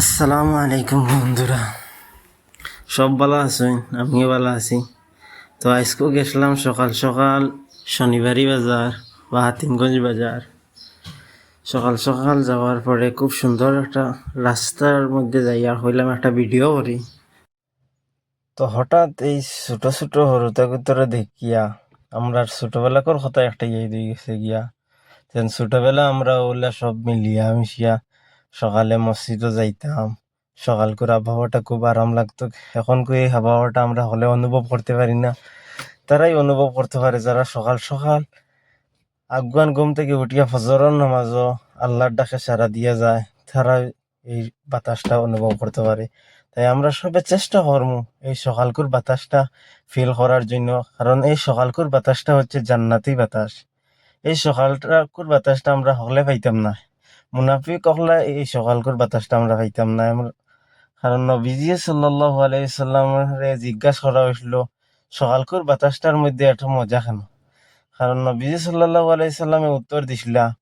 আসসালামু আলাইকুম বন্ধুরা। সব ভালো আছেন? আমিও ভালো আছি। তো আজকেও গেছিলাম সকাল সকাল শনিবারই বাজার বা হাতিমগঞ্জ বাজার। সকাল সকাল যাওয়ার পরে খুব সুন্দর একটা রাস্তার মধ্যে যাই আর হইলাম একটা ভিডিও করি। তো হঠাৎ এই ছোট ছোট হরুতা ভিতরে দেখিয়া আমরা ছোটবেলাকর কথা একটা ইয়ে দিয়ে গেছে গিয়া। ছোটবেলা আমরা ওগুলা সব মিলিয়া মিশিয়া সকালে মসজিদও যাইতাম। সকাল করে আবহাওয়াটা খুব আরাম লাগতো। এখন এই আবহাওয়াটা আমরা হলে অনুভব করতে পারি না। তারাই অনুভব করতে পারে, যারা সকাল সকাল আফগান ঘুম থেকে উঠিয়া ফজরের নামাজও আল্লাহর ডাকে সারা দিয়া যায় তারা এই বাতাসটা অনুভব করতে পারে। তাই আমরা সবে চেষ্টা করব এই সকালকুর বাতাসটা ফিল করার জন্য। কারণ এই সকালকুর বাতাসটা হচ্ছে জান্নাতি বাতাস। এই সকালটাকুর বাতাসটা আমরা হলে পাইতাম না। মুনাফিক হলে এই সকালকুর বাতাসটা আমরা পাইতাম না। আমরা- কারণ নবীজি সাল্লাহ আলাইসাল্লামরে জিজ্ঞাসা করা হয়েছিল সকালকুর বাতাসটার মধ্যে একটা মজা কেন? কারণ নবীজি সাল্লাহ আলাইসাল্লামে উত্তর দিছিলা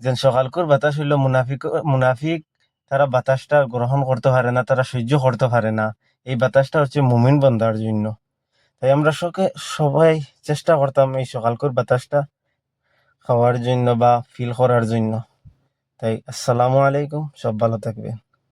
যে সকালকুর বাতাস হইল মুনাফিক মুনাফিক তারা বাতাসটা গ্রহণ করতে পারে না, তারা সহ্য করতে পারে না। এই বাতাসটা হচ্ছে মুমিন বন্ধার জন্য। তাই আমরা সকে সবাই চেষ্টা করতাম এই সকালকুর বাতাসটা খাওয়ার জন্য বা ফিল করার জন্য। তাই আসসালামু আলাইকুম সব ভালো থাকবেন।